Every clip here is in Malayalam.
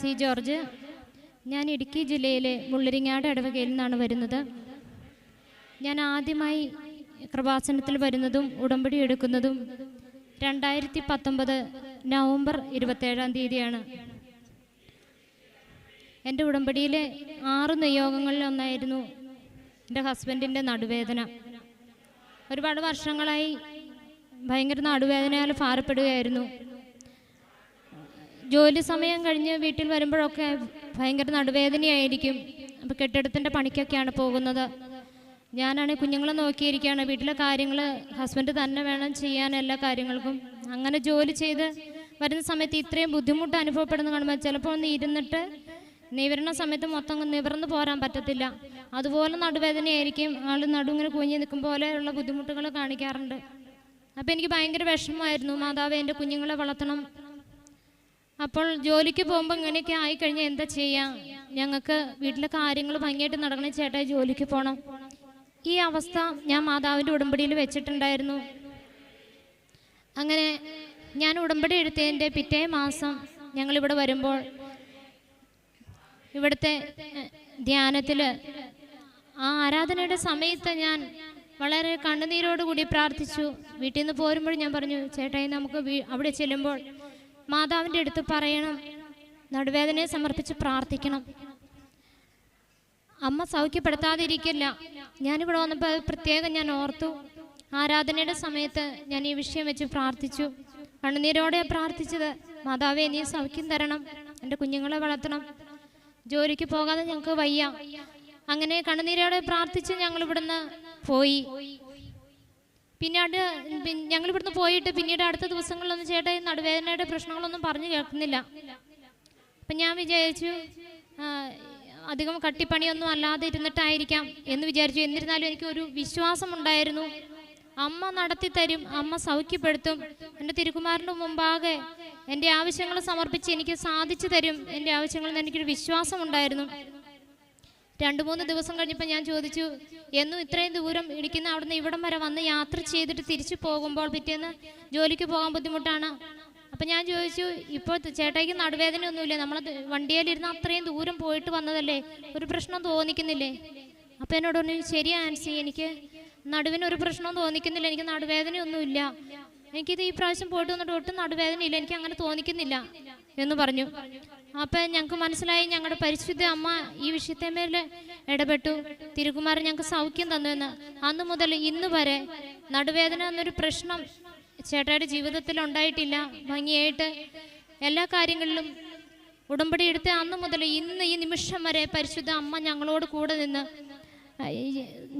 C George. ഞാൻ ഇടുക്കി ജില്ലയിലെ മുള്ളരിങ്ങാട് ഇടവകയിൽ നിന്നാണ് വരുന്നത്. ഞാൻ ആദ്യമായി കൃപാസനത്തിൽ വരുന്നതും ഉടമ്പടി എടുക്കുന്നതും രണ്ടായിരത്തി പത്തൊമ്പത് നവംബർ ഇരുപത്തേഴാം തീയതിയാണ്. എന്റെ ഉടമ്പടിയിലെ ആറ് നിയോഗങ്ങളിൽ ഒന്നായിരുന്നു എന്റെ ഹസ്ബൻഡിന്റെ നടുവേദന. ഒരുപാട് വർഷങ്ങളായി ഭയങ്കര നടുവേദനയാൽ ഭാരപ്പെടുകയായിരുന്നു. ജോലി സമയം കഴിഞ്ഞ് വീട്ടിൽ വരുമ്പോഴൊക്കെ ഭയങ്കര നടുവേദനയായിരിക്കും. അപ്പോൾ കെട്ടിടത്തിന്റെ പണിക്കൊക്കെയാണ് പോകുന്നത്. ഞാനാണെങ്കിൽ കുഞ്ഞുങ്ങളെ നോക്കിയിരിക്കുകയാണ്. വീട്ടിലെ കാര്യങ്ങൾ ഹസ്ബൻഡ് തന്നെ വേണം ചെയ്യാൻ എല്ലാ കാര്യങ്ങൾക്കും. അങ്ങനെ ജോലി ചെയ്ത് വരുന്ന സമയത്ത് ഇത്രയും ബുദ്ധിമുട്ട് അനുഭവപ്പെടുന്ന കാണുമ്പോൾ ചിലപ്പോൾ ഒന്ന് ഇരുന്നിട്ട് നിവരണ സമയത്ത് മൊത്തം നിവർന്ന് പോരാൻ പറ്റത്തില്ല. അതുപോലെ നടുവേദനയായിരിക്കും. ആൾ നടു ഇങ്ങനെ കുഞ്ഞി നിൽക്കും പോലെയുള്ള ബുദ്ധിമുട്ടുകൾ കാണിക്കാറുണ്ട്. അപ്പോൾ എനിക്ക് ഭയങ്കര വിഷമമായിരുന്നു. മാതാവ് എന്റെ കുഞ്ഞുങ്ങളെ വളർത്തണം. അപ്പോൾ ജോലിക്ക് പോകുമ്പോൾ ഇങ്ങനെയൊക്കെ ആയിക്കഴിഞ്ഞാൽ എന്താ ചെയ്യാം? ഞങ്ങൾക്ക് വീട്ടിലെ കാര്യങ്ങൾ ഭംഗിയായിട്ട് നടക്കണേ ചേട്ടാ ജോലിക്ക് പോകണം ഈ അവസ്ഥ ഞാൻ മാതാവിന്റെ ഉടമ്പടിയിൽ വെച്ചിട്ടുണ്ടായിരുന്നു. അങ്ങനെ ഞാൻ ഉടമ്പടി എടുത്തതിന്റെ പിറ്റേ മാസം ഞങ്ങളിവിടെ വരുമ്പോൾ ഇവിടുത്തെ ധ്യാനത്തിൽ ആ ആരാധനയുടെ സമയത്ത് ഞാൻ വളരെ കണ്ണുനീരോടുകൂടി പ്രാർത്ഥിച്ചു. വീട്ടിൽ നിന്ന് പോരുമ്പോൾ ഞാൻ പറഞ്ഞു ചേട്ടായി നമുക്ക് അവിടെ ചെല്ലുമ്പോൾ മാതാവിന്റെ അടുത്ത് പറയണം. നടുവേദനയെ സമർപ്പിച്ച് പ്രാർത്ഥിക്കണം. അമ്മ സൗഖ്യപ്പെടുത്താതിരിക്കില്ല. ഞാനിവിടെ വന്നപ്പോൾ പ്രത്യേകം ഞാൻ ഓർത്തു. ആരാധനയുടെ സമയത്ത് ഞാൻ ഈ വിഷയം വെച്ച് പ്രാർത്ഥിച്ചു. കണ്ണുനീരോടെ പ്രാർത്ഥിച്ചത് മാതാവേ നീ സൗഖ്യം തരണം. എന്റെ കുഞ്ഞുങ്ങളെ വളർത്തണം. ജോലിക്ക് പോകാതെ ഞങ്ങൾക്ക് വയ്യ. അങ്ങനെ കണ്ണുനീരോടെ പ്രാർത്ഥിച്ച് ഞങ്ങൾ ഇവിടുന്ന് പോയി. പിന്നീട് ഞങ്ങൾ ഇവിടുന്ന് പോയിട്ട് പിന്നീട് അടുത്ത ദിവസങ്ങളിലൊന്നും ചേട്ടാ ഈ നടുവേദനയുടെ പ്രശ്നങ്ങളൊന്നും പറഞ്ഞു കേൾക്കുന്നില്ല. അപ്പം ഞാൻ വിചാരിച്ചു അധികം കട്ടിപ്പണിയൊന്നും അല്ലാതെ ഇരുന്നിട്ടായിരിക്കാം എന്ന് വിചാരിച്ചു. എന്നിരുന്നാലും എനിക്ക് ഒരു വിശ്വാസമുണ്ടായിരുന്നു. അമ്മ നടത്തി തരും അമ്മ സൗഖ്യപ്പെടുത്തും. എന്റെ തിരുക്കുമാറിന്റെ മുമ്പാകെ എന്റെ ആവശ്യങ്ങൾ സമർപ്പിച്ച് എനിക്ക് സാധിച്ചു തരും. എന്റെ ആവശ്യങ്ങളിൽ നിന്ന് എനിക്കൊരു വിശ്വാസമുണ്ടായിരുന്നു. രണ്ട് മൂന്ന് ദിവസം കഴിഞ്ഞപ്പോൾ ഞാൻ ചോദിച്ചു എന്നും ഇത്രയും ദൂരം ഇടിക്കുന്ന അവിടുന്ന് ഇവിടം വരെ വന്ന് യാത്ര ചെയ്തിട്ട് തിരിച്ചു പോകുമ്പോൾ പിറ്റേന്ന് ജോലിക്ക് പോകാൻ ബുദ്ധിമുട്ടാണ്? അപ്പം ഞാൻ ചോദിച്ചു ഇപ്പോൾ ചേട്ടായിക്ക് നടുവേദനയൊന്നുമില്ല? നമ്മൾ വണ്ടിയിലിരുന്ന് അത്രയും ദൂരം പോയിട്ട് വന്നതല്ലേ? ഒരു പ്രശ്നം തോന്നിക്കുന്നില്ലേ? അപ്പം എന്നോട് പറഞ്ഞു ശരി ആൻസി എനിക്ക് നടുവിന് ഒരു പ്രശ്നവും തോന്നിക്കുന്നില്ല എനിക്ക് നടുവേദനയൊന്നുമില്ല. എനിക്കിത് ഈ പ്രാവശ്യം പോയിട്ട് വന്നിട്ട് ഒട്ടും നടുവേദനയില്ല എനിക്ക് അങ്ങനെ തോന്നിക്കുന്നില്ല എന്ന് പറഞ്ഞു. അപ്പം ഞങ്ങൾക്ക് മനസ്സിലായി ഞങ്ങളുടെ പരിശുദ്ധ അമ്മ ഈ വിഷയത്തെ മേൽ ഇടപെട്ടു. തിരുകുമാരൻ ഞങ്ങൾക്ക് സൗഖ്യം തന്നു എന്ന്. അന്ന് മുതൽ ഇന്ന് വരെ നടുവേദന എന്നൊരു പ്രശ്നം ചേട്ടായുടെ ജീവിതത്തിൽ ഉണ്ടായിട്ടില്ല. ഭംഗിയായിട്ട് എല്ലാ കാര്യങ്ങളിലും ഉടമ്പടി എടുത്ത അന്ന് മുതൽ ഇന്ന് ഈ നിമിഷം വരെ പരിശുദ്ധ അമ്മ ഞങ്ങളോട് കൂടെ നിന്ന്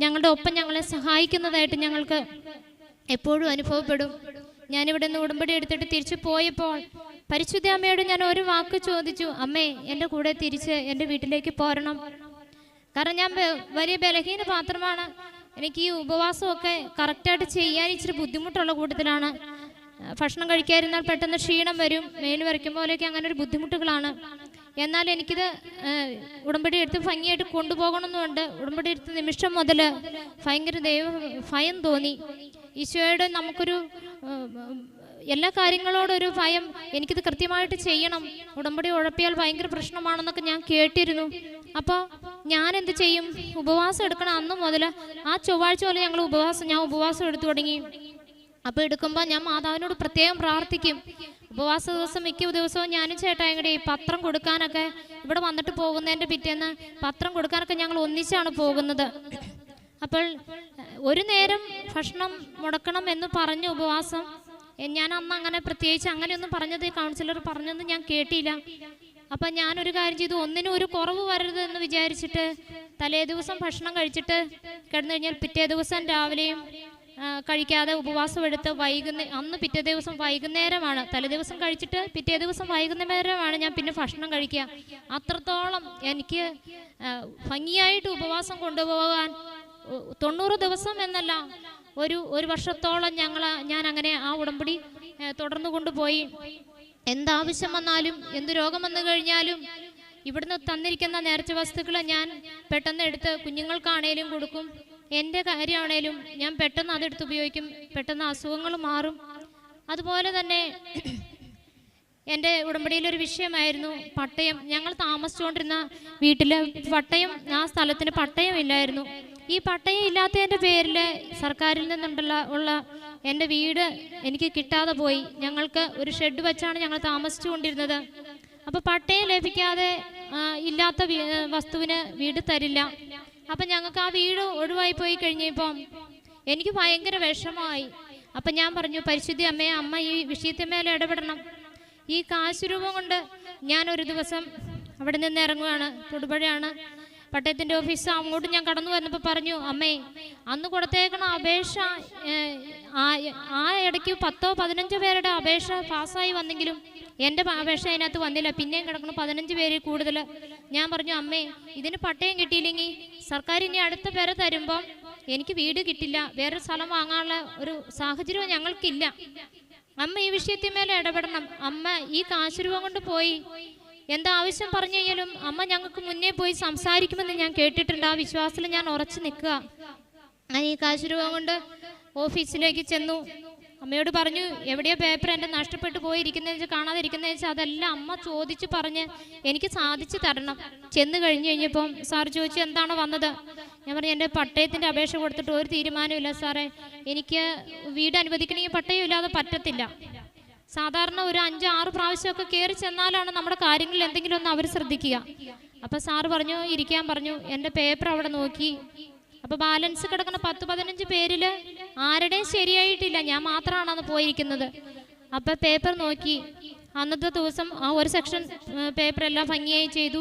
ഞങ്ങളുടെ ഒപ്പം ഞങ്ങളെ സഹായിക്കുന്നതായിട്ട് ഞങ്ങൾക്ക് എപ്പോഴും അനുഭവപ്പെടും. ഞാനിവിടെ നിന്ന് ഉടമ്പടി എടുത്തിട്ട് തിരിച്ചു പോയപ്പോൾ പരിശുദ്ധ അമ്മയോട് ഞാൻ ഒരു വാക്ക് ചോദിച്ചു. അമ്മേ എന്റെ കൂടെ തിരിച്ച് എന്റെ വീട്ടിലേക്ക് പോരണം. കാരണം ഞാൻ വലിയ ബലഹീന പാത്രമാണ്. എനിക്ക് ഈ ഉപവാസമൊക്കെ കറക്റ്റായിട്ട് ചെയ്യാൻ ഇച്ചിരി ബുദ്ധിമുട്ടുള്ള കൂട്ടത്തിലാണ്. ഭക്ഷണം കഴിക്കാതിരുന്നാൽ പെട്ടെന്ന് ക്ഷീണം വരും. മേൽ വരയ്ക്കുമ്പോൾ പോലെയൊക്കെ അങ്ങനെ ഒരു ബുദ്ധിമുട്ടുകളാണ്. എന്നാൽ എനിക്കിത് ഉടമ്പടി എടുത്ത് ഭംഗിയായിട്ട് കൊണ്ടുപോകണമെന്നുണ്ട്. ഉടമ്പടി എടുത്ത നിമിഷം മുതൽ ഭയങ്കര ദൈവ ഭയം തോന്നി. ഈശോയുടെ നമുക്കൊരു എല്ലാ കാര്യങ്ങളോടൊരു ഭയം എനിക്കിത് കൃത്യമായിട്ട് ചെയ്യണം. ഉടമ്പടി ഉഴപ്പിയാൽ ഭയങ്കര പ്രശ്നമാണെന്നൊക്കെ ഞാൻ കേട്ടിരുന്നു. അപ്പോൾ ഞാൻ എന്ത് ചെയ്യും? ഉപവാസം എടുക്കണം. അന്ന് മുതൽ ആ ചൊവ്വാഴ്ച പോലെ ഞങ്ങൾ ഉപവാസം ഞാൻ ഉപവാസം എടുത്തു തുടങ്ങി. അപ്പോൾ എടുക്കുമ്പോൾ ഞാൻ മാതാവിനോട് പ്രത്യേകം പ്രാർത്ഥിക്കും. ഉപവാസ ദിവസം മിക്ക ദിവസവും ഞാനും ചേട്ടായും ഈ പത്രം കൊടുക്കാനൊക്കെ ഇവിടെ വന്നിട്ട് പോകുന്നതിന്റെ പിറ്റേന്ന് പത്രം കൊടുക്കാനൊക്കെ ഞങ്ങൾ ഒന്നിച്ചാണ് പോകുന്നത്. അപ്പോൾ ഒരു നേരം ഭക്ഷണം മുടക്കണം എന്ന് പറഞ്ഞു ഉപവാസം ഞാൻ അന്ന് അങ്ങനെ പ്രത്യേകിച്ച് അങ്ങനെയൊന്നും പറഞ്ഞത് കൗൺസിലർ പറഞ്ഞൊന്നും ഞാൻ കേട്ടില്ല. അപ്പം ഞാനൊരു കാര്യം ചെയ്തു. ഒന്നിനും ഒരു കുറവ് വരരുത് എന്ന് വിചാരിച്ചിട്ട് തലേ ദിവസം ഭക്ഷണം കഴിച്ചിട്ട് കിടന്നു കഴിഞ്ഞാൽ പിറ്റേ ദിവസം രാവിലെയും കഴിക്കാതെ ഉപവാസം എടുത്ത് വൈകുന്നേ അന്ന് പിറ്റേ ദിവസം വൈകുന്നേരമാണ്. തലേ ദിവസം കഴിച്ചിട്ട് പിറ്റേ ദിവസം വൈകുന്നേരമാണ് ഞാൻ പിന്നെ ഭക്ഷണം കഴിക്കുക. അത്രത്തോളം എനിക്ക് ഭംഗിയായിട്ട് ഉപവാസം കൊണ്ടുപോകാൻ തൊണ്ണൂറ് ദിവസം എന്നല്ല ഒരു ഒരു വർഷത്തോളം ഞങ്ങൾ ഞാൻ അങ്ങനെ ആ ഉടമ്പടി തുടർന്നു കൊണ്ടുപോയി. എന്താവശ്യം വന്നാലും എന്ത് രോഗം വന്നു കഴിഞ്ഞാലും ഇവിടുന്ന് തന്നിരിക്കുന്ന നേർച്ച വസ്തുക്കൾ ഞാൻ പെട്ടെന്ന് എടുത്ത് കുഞ്ഞുങ്ങൾക്കാണേലും കൊടുക്കും. എന്റെ കാര്യമാണേലും ഞാൻ പെട്ടെന്ന് അതെടുത്ത് ഉപയോഗിക്കും. പെട്ടെന്ന് അസുഖങ്ങൾ മാറും. അതുപോലെ തന്നെ എന്റെ ഉടമ്പടിയിലൊരു വിഷയമായിരുന്നു പട്ടയം. ഞങ്ങൾ താമസിച്ചുകൊണ്ടിരുന്ന വീട്ടിൽ പട്ടയം ആ സ്ഥലത്തിന് പട്ടയം ഇല്ലായിരുന്നു ഈ പട്ടയം ഇല്ലാത്തതിന്റെ പേരിൽ സർക്കാരിൽ നിന്നുണ്ടല്ല ഉള്ള എന്റെ വീട് എനിക്ക് കിട്ടാതെ പോയി. ഞങ്ങൾക്ക് ഒരു ഷെഡ് വെച്ചാണ് ഞങ്ങൾ താമസിച്ചുകൊണ്ടിരുന്നത്. അപ്പോൾ പട്ടയം ലഭിക്കാതെ ഇല്ലാത്ത വസ്തുവിന് വീട് തരില്ല. അപ്പം ഞങ്ങൾക്ക് ആ വീട് ഒഴിവായി പോയി കഴിഞ്ഞപ്പം എനിക്ക് ഭയങ്കര വിഷമമായി. അപ്പം ഞാൻ പറഞ്ഞു പരിശുദ്ധി അമ്മയെ അമ്മ ഈ വിഷയത്തിന്മേൽ ഇടപെടണം. ഈ കാശുരൂപം കൊണ്ട് ഞാൻ ഒരു ദിവസം അവിടെ നിന്ന് ഇറങ്ങുകയാണ് തൊടുപുഴയാണ്. പട്ടയത്തിന്റെ ഓഫീസ് അങ്ങോട്ട് ഞാൻ കടന്നു വന്നപ്പോൾ പറഞ്ഞു അമ്മേ അന്ന് കൊടുത്തേക്കണ അപേക്ഷ ആ ഇടയ്ക്ക് പത്തോ പതിനഞ്ചോ പേരുടെ അപേക്ഷ പാസ്സായി വന്നെങ്കിലും എന്റെ പ- അപേക്ഷ അതിനകത്ത് വന്നില്ല. പിന്നെയും കിടക്കണം പതിനഞ്ച് പേര് കൂടുതൽ. ഞാൻ പറഞ്ഞു അമ്മേ ഇതിന് പട്ടയം കിട്ടിയില്ലെങ്കിൽ സർക്കാർ ഇനി അടുത്ത പേരെ തരുമ്പം എനിക്ക് വീട് കിട്ടില്ല. വേറൊരു സ്ഥലം വാങ്ങാനുള്ള ഒരു സാഹചര്യവും ഞങ്ങൾക്കില്ല. അമ്മ ഈ വിഷയത്തിന്മേൽ ഇടപെടണം. അമ്മ ഈ കാശുരൂപം കൊണ്ട് പോയി എന്താ ആവശ്യം പറഞ്ഞു കഴിഞ്ഞാലും അമ്മ ഞങ്ങൾക്ക് മുന്നേ പോയി സംസാരിക്കുമെന്ന് ഞാൻ കേട്ടിട്ടുണ്ട്. ആ വിശ്വാസത്തിൽ ഞാൻ ഉറച്ചു നിൽക്കുക. ഞാൻ ഈ കാശ് രൂപം കൊണ്ട് ഓഫീസിലേക്ക് ചെന്നു. അമ്മയോട് പറഞ്ഞു എവിടെയോ പേപ്പർ എന്റെ നഷ്ടപ്പെട്ടു പോയിരിക്കുന്നത് വെച്ചാൽ കാണാതിരിക്കുന്നത് വെച്ചാൽ അതെല്ലാം അമ്മ ചോദിച്ച് പറഞ്ഞ് എനിക്ക് സാധിച്ചു തരണം. ചെന്ന് കഴിഞ്ഞു കഴിഞ്ഞപ്പം സാർ ചോദിച്ചു എന്താണ് വന്നത്? ഞാൻ പറഞ്ഞു എന്റെ പട്ടയത്തിന്റെ അപേക്ഷ കൊടുത്തിട്ട് ഒരു തീരുമാനമില്ല സാറേ. എനിക്ക് വീട് അനുവദിക്കണമെങ്കിൽ പട്ടയം ഇല്ലാതെ പറ്റത്തില്ല. സാധാരണ ഒരു അഞ്ച് ആറ് പ്രാവശ്യമൊക്കെ കയറി ചെന്നാലാണ് നമ്മുടെ കാര്യങ്ങളിൽ എന്തെങ്കിലും ഒന്ന് അവർ ശ്രദ്ധിക്കുക. അപ്പോൾ സാറ് പറഞ്ഞു ഇരിക്കാൻ പറഞ്ഞു എന്റെ പേപ്പർ അവിടെ നോക്കി. അപ്പോൾ ബാലൻസ് കിടക്കുന്ന പത്ത് പതിനഞ്ച് പേരിൽ ആരുടെയും ശരിയായിട്ടില്ല ഞാൻ മാത്രമാണ് അന്ന് പോയിരിക്കുന്നത്. അപ്പോൾ പേപ്പർ നോക്കി. അന്നത്തെ ദിവസം ആ ഒരു സെക്ഷൻ പേപ്പർ എല്ലാം ഭംഗിയായി ചെയ്തു.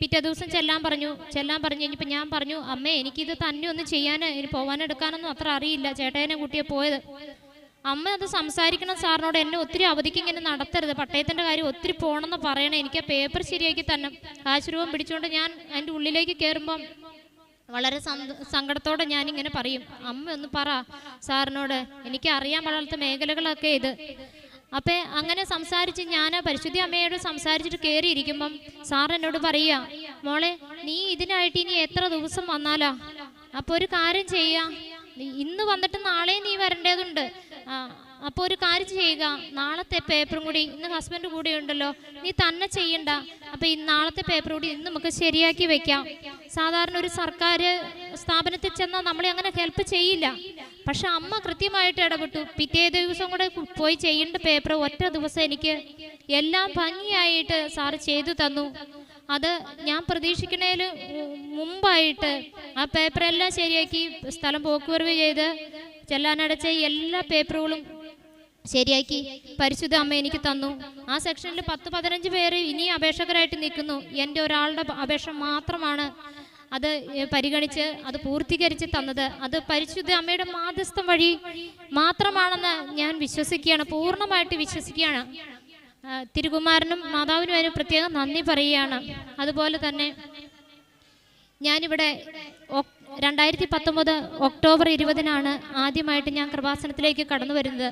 പിറ്റേ ദിവസം ചെല്ലാൻ പറഞ്ഞു. ചെല്ലാൻ പറഞ്ഞു കഴിഞ്ഞപ്പോൾ ഞാൻ പറഞ്ഞു അമ്മേ എനിക്കിത് തന്നെ ഒന്ന് ചെയ്യാൻ ഇനി പോകാനെടുക്കാനൊന്നും അത്ര അറിയില്ല. ചേട്ടനെ കുട്ടിയെ പോയത്. അമ്മ അത് സംസാരിക്കണം സാറിനോട്. എന്നെ ഒത്തിരി അവധിക്ക് ഇങ്ങനെ നടത്തരുത്. പട്ടയത്തിന്റെ കാര്യം ഒത്തിരി പോണെന്ന് പറയണേ. എനിക്ക് പേപ്പർ ശരിയാക്കി തന്നെ. ആശ്രൂപം രൂപം പിടിച്ചുകൊണ്ട് ഞാൻ അതിന്റെ ഉള്ളിലേക്ക് കയറുമ്പം വളരെ സങ്കടത്തോടെ ഞാൻ ഇങ്ങനെ പറയും. അമ്മ ഒന്ന് പറ സാറിനോട്. എനിക്ക് അറിയാൻ പാടാത്ത മേഖലകളൊക്കെ ഇത്. അപ്പം അങ്ങനെ സംസാരിച്ച് ഞാൻ പരിശുദ്ധി അമ്മയോട് സംസാരിച്ചിട്ട് കയറിയിരിക്കുമ്പം സാർ എന്നോട് പറയുക മോളെ നീ ഇതിനായിട്ട് ഇനി എത്ര ദിവസം വന്നാലാ? അപ്പോൾ ഒരു കാര്യം ചെയ്യാ. നീ ഇന്ന് വന്നിട്ട് നാളെ നീ വരേണ്ടതുണ്ട്. അപ്പോൾ ഒരു കാര്യം ചെയ്യുക. നാളത്തെ പേപ്പറും കൂടി ഇന്ന് ഹസ്ബൻഡ് കൂടെ ഉണ്ടല്ലോ. നീ തന്നെ ചെയ്യണ്ട. അപ്പോൾ ഈ നാളത്തെ പേപ്പർ കൂടി ഇന്ന് നമുക്ക് ശരിയാക്കി വെക്കാം. സാധാരണ ഒരു സർക്കാർ സ്ഥാപനത്തിൽ ചെന്നാൽ നമ്മളെ അങ്ങനെ ഹെൽപ്പ് ചെയ്യില്ല. പക്ഷെ അമ്മ കൃത്യമായിട്ട് ഇടപെട്ടു. പിറ്റേ ദിവസം കൂടെ പോയി ചെയ്യേണ്ട പേപ്പർ ഒറ്റ ദിവസം എനിക്ക് എല്ലാം ഭംഗിയായിട്ട് സാറ് ചെയ്തു തന്നു. അത് ഞാൻ പ്രതീക്ഷിക്കണേൽ മുമ്പായിട്ട് ആ പേപ്പറെല്ലാം ശരിയാക്കി സ്ഥലം പോക്കുവരവ് ചെയ്ത് ചെല്ലാനടച്ച എല്ലാ പേപ്പറുകളും ശരിയാക്കി. പരിശുദ്ധ അമ്മ എനിക്ക് തന്നു. ആ സെക്ഷനിൽ പത്ത് പതിനഞ്ച് പേര് ഇനി അപേക്ഷകരായിട്ട് നിൽക്കുന്നു. എന്റെ ഒരാളുടെ അപേക്ഷ മാത്രമാണ് അത് പരിഗണിച്ച് അത് പൂർത്തീകരിച്ച് തന്നത്. അത് പരിശുദ്ധ അമ്മയുടെ മാധ്യസ്ഥം വഴി മാത്രമാണെന്ന് ഞാൻ വിശ്വസിക്കുകയാണ്. പൂർണമായിട്ട് വിശ്വസിക്കുകയാണ്. തിരുകുമാരനും മാതാവിനും അതിന് പ്രത്യേകം നന്ദി പറയുകയാണ്. അതുപോലെ തന്നെ ഞാനിവിടെ രണ്ടായിരത്തി പത്തൊമ്പത് ഒക്ടോബർ ഇരുപതിനാണ് ആദ്യമായിട്ട് ഞാൻ കൃപാസനത്തിലേക്ക് കടന്നു വരുന്നത്.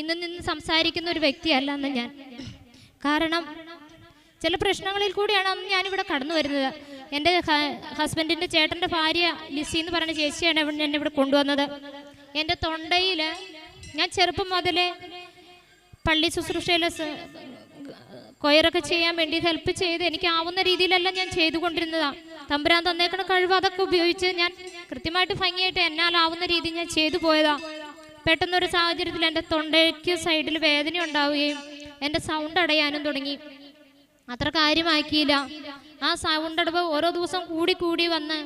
ഇന്ന് നിന്ന് സംസാരിക്കുന്ന ഒരു വ്യക്തിയല്ല അന്ന് ഞാൻ. കാരണം ചില പ്രശ്നങ്ങളിൽ കൂടിയാണ് അന്ന് ഞാനിവിടെ കടന്നു വരുന്നത്. എന്റെ ഹസ്ബൻഡിന്റെ ചേട്ടന്റെ ഭാര്യ ലിസി എന്ന് പറഞ്ഞ ചേച്ചിയാണ് ഇവിടെ എന്നെ ഇവിടെ കൊണ്ടുവന്നത്. എന്റെ തൊണ്ടയിൽ ഞാൻ ചെറുപ്പം മുതലേ പള്ളി ശുശ്രൂഷയിൽ കൊയറൊക്കെ ചെയ്യാൻ വേണ്ടി ഹെൽപ്പ് ചെയ്ത് എനിക്കാവുന്ന രീതിയിലല്ല ഞാൻ ചെയ്തുകൊണ്ടിരുന്നതാണ് തമ്പുരാൻ തന്നേക്കണ കഴിവ് അതൊക്കെ ഉപയോഗിച്ച് ഞാൻ കൃത്യമായിട്ട് ഭംഗിയായിട്ട് എന്നാലാവുന്ന രീതി ഞാൻ ചെയ്തു പോയതാ. പെട്ടെന്നൊരു സാഹചര്യത്തിൽ എന്റെ തൊണ്ടയ്ക്ക് സൈഡിൽ വേദന ഉണ്ടാവുകയും എന്റെ സൗണ്ട് അടയാനും തുടങ്ങി. അത്ര കാര്യമാക്കിയില്ല. ആ സൗണ്ട് അടവ് ഓരോ ദിവസം കൂടി കൂടി വന്ന്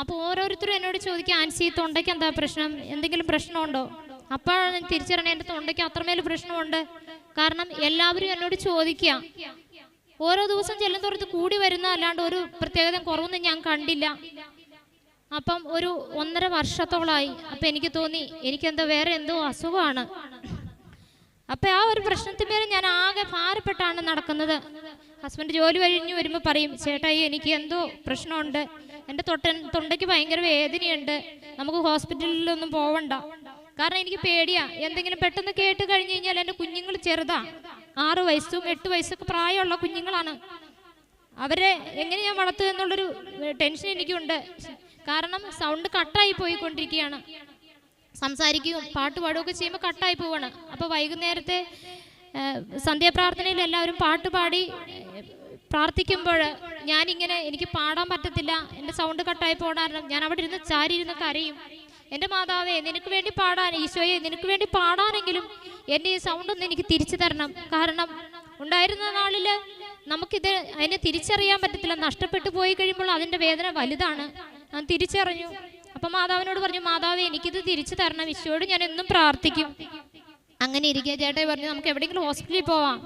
അപ്പോൾ ഓരോരുത്തരും എന്നോട് ചോദിക്കുക ആൻസി തൊണ്ടയ്ക്ക് എന്താ പ്രശ്നം? എന്തെങ്കിലും പ്രശ്നമുണ്ടോ? അപ്പോഴാണ് തിരിച്ചറിയണേ എന്റെ തൊണ്ടയ്ക്ക് അത്രമേൽ പ്രശ്നമുണ്ട്. കാരണം എല്ലാവരും എന്നോട് ചോദിക്കുക. ഓരോ ദിവസം ചെല്ലും തോറത്ത് കൂടി വരുന്ന അല്ലാണ്ട് ഒരു പ്രത്യേകത കുറവൊന്നും ഞാൻ കണ്ടില്ല. അപ്പം ഒരു ഒന്നര വർഷത്തോളമായി അപ്പം എനിക്ക് തോന്നി എനിക്കെന്തോ വേറെ എന്തോ അസുഖമാണ്. അപ്പൊ ആ ഒരു പ്രശ്നത്തിന്മേൽ ഞാൻ ആകെ ഭാരപ്പെട്ടാണ് നടക്കുന്നത്. ഹസ്ബൻഡ് ജോലി കഴിഞ്ഞ് വരുമ്പോൾ പറയും ചേട്ടായി എനിക്ക് എന്തോ പ്രശ്നമുണ്ട്. എന്റെ തൊട്ട തൊണ്ടയ്ക്ക് ഭയങ്കര വേദനയുണ്ട്. നമുക്ക് ഹോസ്പിറ്റലിലൊന്നും പോവണ്ട. കാരണം എനിക്ക് പേടിയാ. എന്തെങ്കിലും പെട്ടെന്ന് കേട്ട് കഴിഞ്ഞു കഴിഞ്ഞാൽ എന്റെ കുഞ്ഞുങ്ങൾ ചെറുതാ. ആറ് വയസ്സും എട്ട് വയസ്സൊക്കെ പ്രായമുള്ള കുഞ്ഞുങ്ങളാണ്. അവരെ എങ്ങനെ ഞാൻ വളർത്തുക എന്നുള്ളൊരു ടെൻഷൻ എനിക്കുണ്ട്. കാരണം സൗണ്ട് കട്ടായി പോയിക്കൊണ്ടിരിക്കുകയാണ്. സംസാരിക്കുകയും പാട്ട് പാടുകയൊക്കെ ചെയ്യുമ്പോൾ കട്ടായി പോവാണ്. അപ്പോൾ വൈകുന്നേരത്തെ സന്ധ്യാപ്രാർത്ഥനയിൽ എല്ലാവരും പാട്ട് പാടി പ്രാർത്ഥിക്കുമ്പോൾ ഞാനിങ്ങനെ എനിക്ക് പാടാൻ പറ്റത്തില്ല എന്റെ സൗണ്ട് കട്ടായി പോകാറുണ്ട് ഞാൻ അവിടെ ഇരുന്ന് ചാരി ഇരുന്ന് കരയും. എന്റെ മാതാവേ നിനക്ക് വേണ്ടി പാടാൻ ഈശോയെ നിനക്ക് വേണ്ടി പാടാനെങ്കിലും എന്റെ ഈ സൗണ്ട് ഒന്ന് എനിക്ക് തിരിച്ചു തരണം. കാരണം ഉണ്ടായിരുന്ന നാളിൽ നമുക്കിത് അതിനെ തിരിച്ചറിയാൻ പറ്റത്തില്ല. നഷ്ടപ്പെട്ടു പോയി കഴിയുമ്പോൾ അതിന്റെ വേദന വലുതാണ്. ഞാൻ തിരിച്ചറിഞ്ഞു. അപ്പം മാതാവിനോട് പറഞ്ഞു മാതാവേ എനിക്കിത് തിരിച്ചു തരണം. ഈശോയോട് ഞാൻ എന്നും പ്രാർത്ഥിക്കും. അങ്ങനെ ഇരിക്കുക ചേട്ടായി പറഞ്ഞു നമുക്ക് എവിടെയെങ്കിലും ഹോസ്പിറ്റലിൽ പോവാം.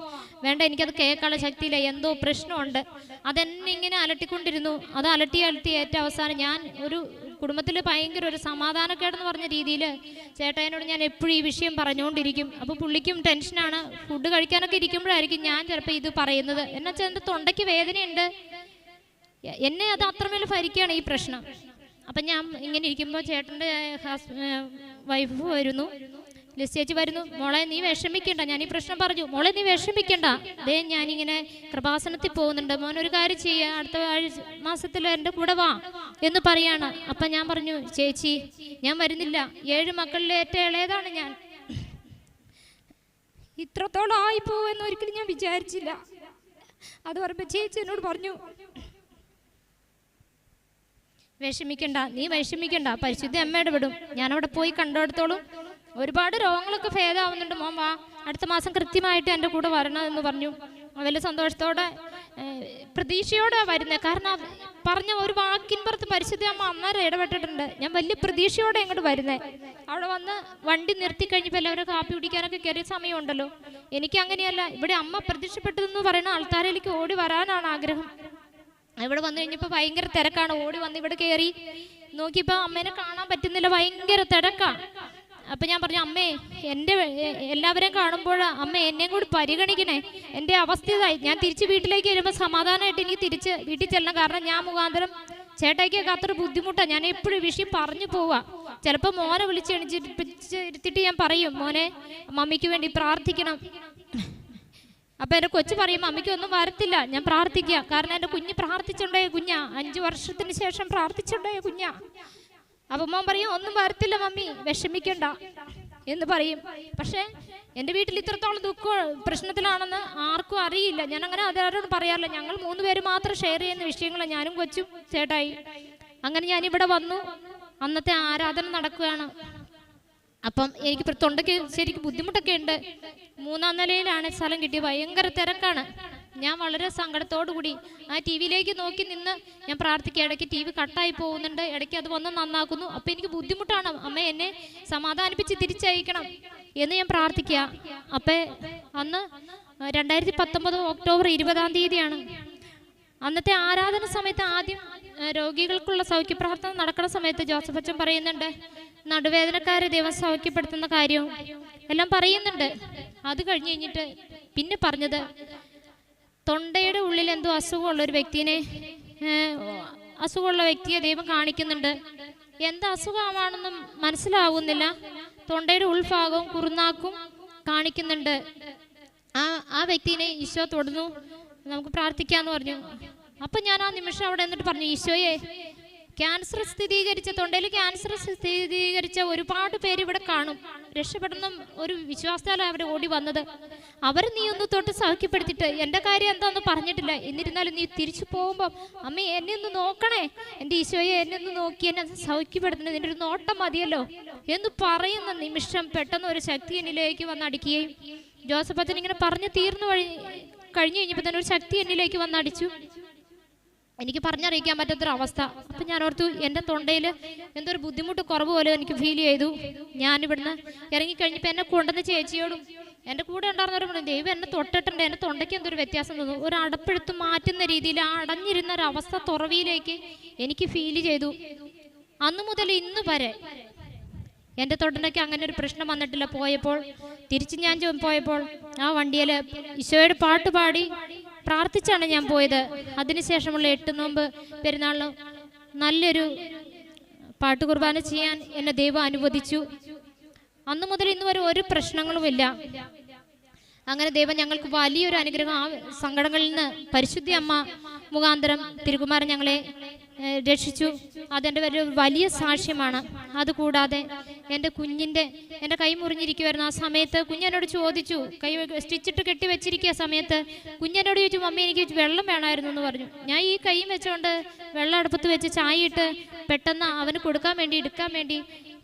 വേണ്ട എനിക്കത് കേൾക്കാനുള്ള ശക്തിയില്ല. എന്തോ പ്രശ്നമുണ്ട്. അതെന്നെ ഇങ്ങനെ അലട്ടിക്കൊണ്ടിരുന്നു. അത് അലട്ടി അലട്ടി ഏറ്റവും അവസാനം ഞാൻ ഒരു കുടുംബത്തിൽ ഭയങ്കര ഒരു സമാധാനക്കേടെന്ന് പറഞ്ഞ രീതിയിൽ ചേട്ടായനോട് ഞാൻ എപ്പോഴും ഈ വിഷയം പറഞ്ഞുകൊണ്ടിരിക്കും. അപ്പോൾ പുള്ളിക്കും ടെൻഷനാണ്. ഫുഡ് കഴിക്കാനൊക്കെ ഇരിക്കുമ്പോഴായിരിക്കും ഞാൻ ചിലപ്പോൾ ഇത് പറയുന്നത്. എന്നുവെച്ചാൽ എന്റെ തൊണ്ടയ്ക്ക് വേദനയുണ്ട്. എന്നെ അത് അത്രമേൽ ഭരിക്കുകയാണ് ഈ പ്രശ്നം. അപ്പം ഞാൻ ഇങ്ങനെ ഇരിക്കുമ്പോൾ ചേട്ടന്റെ വൈഫ് വരുന്നു. ലിസ് ചേച്ചി വരുന്നു. മോളെ നീ വിഷമിക്കണ്ട. ഞാൻ ഈ പ്രശ്നം പറഞ്ഞു. മോളെ നീ വിഷമിക്കണ്ട. ദേ ഞാനിങ്ങനെ കൃപാസനത്തിൽ പോകുന്നുണ്ട്. മോൻ ഒരു കാര്യം ചെയ്യുക അടുത്ത ആഴ്ച മാസത്തിൽ എന്റെ കൂടെ വാ എന്ന് പറയാണ്. അപ്പം ഞാൻ പറഞ്ഞു ചേച്ചി ഞാൻ വരുന്നില്ല. ഏഴ് മക്കളിലെ ഏറ്റവും ഇളയതാണ് ഞാൻ. ഇത്രത്തോളം ആയി പോവെന്ന് ഒരിക്കലും ഞാൻ വിചാരിച്ചില്ല. അത് പറയുമ്പോൾ ചേച്ചി എന്നോട് പറഞ്ഞു വിഷമിക്കണ്ട. നീ വിഷമിക്കണ്ട. പരിശുദ്ധി അമ്മയുടെ വിടും. ഞാനവിടെ പോയി കണ്ടെടുത്തോളും ഒരുപാട് രോഗങ്ങളൊക്കെ ഭേദമാവുന്നുണ്ട്. മോൻ വാ അടുത്ത മാസം കൃത്യമായിട്ട് എന്റെ കൂടെ വരണം എന്ന് പറഞ്ഞു. വലിയ സന്തോഷത്തോടെ പ്രതീക്ഷയോടെ വരുന്നത് കാരണം പറഞ്ഞ ഒരു വാക്കിൻ പുറത്ത് പരിശുദ്ധ അമ്മ അന്നേരം ഇടപെട്ടിട്ടുണ്ട്. ഞാൻ വലിയ പ്രതീക്ഷയോടെ ഇങ്ങോട്ട് വരുന്നത് അവിടെ വന്ന് വണ്ടി നിർത്തി കഴിഞ്ഞപ്പോൾ എല്ലാവരും കാപ്പി കുടിക്കാനൊക്കെ കയറിയ സമയമുണ്ടല്ലോ. എനിക്ക് അങ്ങനെയല്ല ഇവിടെ അമ്മ പ്രതീക്ഷപ്പെട്ടതെന്ന് പറയുന്ന ആൾക്കാരിലേക്ക് ഓടി വരാനാണ് ആഗ്രഹം. ഇവിടെ വന്നു കഴിഞ്ഞപ്പോൾ ഭയങ്കര തിരക്കാണ്. ഓടി വന്ന് ഇവിടെ കയറി നോക്കിയപ്പോൾ അമ്മേനെ കാണാൻ പറ്റുന്നില്ല. ഭയങ്കര തിരക്കാണ് അപ്പം ഞാൻ പറഞ്ഞു അമ്മേ എന്റെ എല്ലാവരെയും കാണുമ്പോൾ അമ്മ എന്നെയും കൂടി പരിഗണിക്കണേ. എന്റെ അവസ്ഥ ഇതായി. ഞാൻ തിരിച്ച് വീട്ടിലേക്ക് വരുമ്പോൾ സമാധാനമായിട്ട് എനിക്ക് തിരിച്ച് വീട്ടിൽ ചെല്ലണം. കാരണം ഞാൻ മുഖാന്തരം ചേട്ടായിക്കൊക്കെ അത്ര ബുദ്ധിമുട്ടാണ് ഞാൻ എപ്പോഴും വിഷയം പറഞ്ഞു പോവാ. ചിലപ്പോൾ മോനെ വിളിച്ച് എണിച്ചിട്ട് ഞാൻ പറയും മോനെ മമ്മിക്ക് വേണ്ടി പ്രാർത്ഥിക്കണം. അപ്പൊ എന്റെ കൊച്ചു പറയും അമ്മയ്ക്ക് ഒന്നും വരത്തില്ല. ഞാൻ പ്രാർത്ഥിക്കുക കാരണം എന്റെ കുഞ്ഞ് പ്രാർത്ഥിച്ചുണ്ടായ കുഞ്ഞാ. അഞ്ചു വർഷത്തിന് ശേഷം പ്രാർത്ഥിച്ചുണ്ടായ കുഞ്ഞാ. അപ്പൊ മോൻ പറയും ഒന്നും വരത്തില്ല മമ്മി വിഷമിക്കണ്ട. എന്ന് പറയും. പക്ഷേ എന്റെ വീട്ടിൽ ഇത്രത്തോളം ദുഃഖ പ്രശ്നത്തിലാണെന്ന് ആർക്കും അറിയില്ല. ഞാൻ അങ്ങനെ അതാരോട് പറയാറില്ല. ഞങ്ങൾ മൂന്ന് പേര് മാത്രം ഷെയർ ചെയ്യുന്ന വിഷയങ്ങളാണ് ഞാനും കൊച്ചും ചേട്ടായി. അങ്ങനെ ഞാൻ ഇവിടെ വന്നു. അന്നത്തെ ആരാധന നടക്കുകയാണ്. അപ്പം എനിക്ക് തൊണ്ടയ്ക്ക് ശരിക്കും ബുദ്ധിമുട്ടൊക്കെ ഉണ്ട്. മൂന്നാം നിലയിലാണ് സ്ഥലം കിട്ടിയത്. ഭയങ്കര തിരക്കാണ്. ഞാൻ വളരെ സങ്കടത്തോടുകൂടി ആ ടി വിയിലേക്ക് നോക്കി നിന്ന് ഞാൻ പ്രാർത്ഥിക്കുക. ഇടയ്ക്ക് ടി വി കട്ടായി പോകുന്നുണ്ട്. ഇടയ്ക്ക് അത് വന്ന് നന്നാക്കുന്നു. അപ്പം എനിക്ക് ബുദ്ധിമുട്ടാണ്. അമ്മ എന്നെ സമാധാനിപ്പിച്ച് തിരിച്ചയക്കണം എന്ന് ഞാൻ പ്രാർത്ഥിക്കുക. അപ്പം അന്ന് രണ്ടായിരത്തി പത്തൊമ്പത് ഒക്ടോബർ ഇരുപതാം തീയതിയാണ്. അന്നത്തെ ആരാധന സമയത്ത് ആദ്യം രോഗികൾക്കുള്ള സൗഖ്യപ്രാർത്ഥന നടക്കുന്ന സമയത്ത് ജോസഫ് അച്ഛൻ പറയുന്നുണ്ട് നടുവേദനക്കാരെ ദൈവം സൗഖ്യപ്പെടുത്തുന്ന കാര്യവും എല്ലാം പറയുന്നുണ്ട്. അത് കഴിഞ്ഞ് കഴിഞ്ഞിട്ട് പിന്നെ പറഞ്ഞത് തൊണ്ടയുടെ ഉള്ളിൽ എന്തോ അസുഖമുള്ള ഒരു വ്യക്തിനെ അസുഖമുള്ള വ്യക്തിയെ ദൈവം കാണിക്കുന്നുണ്ട്. എന്ത് അസുഖമാണെന്നും മനസ്സിലാവുന്നില്ല. തൊണ്ടയുടെ ഉൾഭാഗവും കുറുനാക്കും കാണിക്കുന്നുണ്ട്. ആ ആ വ്യക്തിനെ ഈശോ തൊടുന്നു. നമുക്ക് പ്രാർത്ഥിക്കാന്ന് പറഞ്ഞു. അപ്പൊ ഞാൻ ആ നിമിഷം അവിടെ എന്നിട്ട് പറഞ്ഞു ഈശോയെ ക്യാൻസർ സ്ഥിരീകരിച്ച തൊണ്ടയിൽ ക്യാൻസർ സ്ഥിരീകരിച്ച ഒരുപാട് പേര് ഇവിടെ കാണും. രക്ഷപ്പെടുന്ന ഒരു വിശ്വാസത്താലാണ് അവർ ഓടി വന്നത്. അവർ നീ ഒന്ന് തൊട്ട് സൗഖ്യപ്പെടുത്തിയിട്ട് എന്റെ കാര്യം എന്താന്ന് പറഞ്ഞിട്ടില്ല. എന്നിരുന്നാലും നീ തിരിച്ചു പോകുമ്പോൾ അമ്മ എന്നെ ഒന്ന് നോക്കണേ. എന്റെ ഈശോയെ എന്നെ ഒന്ന് നോക്കി എന്നെ സൗഖ്യപ്പെടുത്തണം. നിന്റെ ഒരു നോട്ടം മതിയല്ലോ. എന്ന് പറയുന്ന നിമിഷം പെട്ടെന്ന് ഒരു ശക്തി എന്നിലേക്ക് വന്നടിക്കുകയും ജോസഫ് അച്ഛൻ ഇങ്ങനെ പറഞ്ഞു തീർന്നു കഴിഞ്ഞു കഴിഞ്ഞപ്പോൾ തന്നെ ഒരു ശക്തി എന്നിലേക്ക് വന്നടിച്ചു എനിക്ക് പറഞ്ഞറിയിക്കാൻ പറ്റാത്തൊരു അവസ്ഥ. അപ്പം ഞാൻ ഓർത്തു എന്റെ തൊണ്ടയിൽ എന്തൊരു ബുദ്ധിമുട്ട് കുറവ് പോലെ എനിക്ക് ഫീൽ ചെയ്തു. ഞാൻ ഇവിടുന്ന് ഇറങ്ങിക്കഴിഞ്ഞപ്പോൾ എന്നെ കൊണ്ടുവന്ന ചേച്ചിയോടും എന്റെ കൂടെ ഉണ്ടായിരുന്നവരും ദൈവം എന്നെ തൊട്ടിട്ടുണ്ട്. എന്റെ തൊണ്ടയ്ക്ക് എന്തൊരു വ്യത്യാസം തോന്നുന്നു. ഒരു അടപ്പെടുത്ത് മാറ്റുന്ന രീതിയിൽ ആ അടഞ്ഞിരുന്ന ഒരു അവസ്ഥ തുറവിയിലേക്ക് എനിക്ക് ഫീൽ ചെയ്തു. അന്നു മുതൽ ഇന്ന് വരെ എന്റെ തൊണ്ടയ്ക്ക് അങ്ങനെ ഒരു പ്രശ്നം വന്നിട്ടില്ല. പോയപ്പോൾ തിരിച്ച് ഞാൻ പോയപ്പോൾ ആ വണ്ടിയിൽ ഈശോയുടെ പാട്ട് പാടി പ്രാർത്ഥിച്ചാണ് ഞാൻ പോയത്. അതിനുശേഷമുള്ള എട്ട് നോമ്പ് പെരുന്നാളിന് നല്ലൊരു പാട്ട് കുർബാന ചെയ്യാൻ എന്നെ ദൈവം അനുവദിച്ചു. അന്നു മുതൽ ഇന്നുവരെ ഒരു പ്രശ്നങ്ങളുമില്ല. അങ്ങനെ ദൈവം ഞങ്ങൾക്ക് വലിയൊരു അനുഗ്രഹം ആ സങ്കടങ്ങളിൽ നിന്ന് പരിശുദ്ധി അമ്മ മുഖാന്തരം തിരുകുമാരൻ ഞങ്ങളെ രക്ഷിച്ചു. അതെന്റെ ഒരു വലിയ സാക്ഷ്യമാണ്. അതുകൂടാതെ എന്റെ കുഞ്ഞിന്റെ എന്റെ കൈ മുറിഞ്ഞിരിക്കുമായിരുന്നു ആ സമയത്ത് കുഞ്ഞെന്നോട് ചോദിച്ചു കൈ സ്റ്റിച്ചിട്ട് കെട്ടി വെച്ചിരിക്കുക സമയത്ത് കുഞ്ഞെന്നോട് ചോദിച്ചു മമ്മി എനിക്ക് വെള്ളം വേണമായിരുന്നു എന്ന് പറഞ്ഞു. ഞാൻ ഈ കൈയും വെച്ചുകൊണ്ട് വെള്ളം അടുപ്പത്ത് വെച്ച് ചായ ഇട്ട് പെട്ടെന്ന് അവന് കൊടുക്കാൻ വേണ്ടി എടുക്കാൻ വേണ്ടി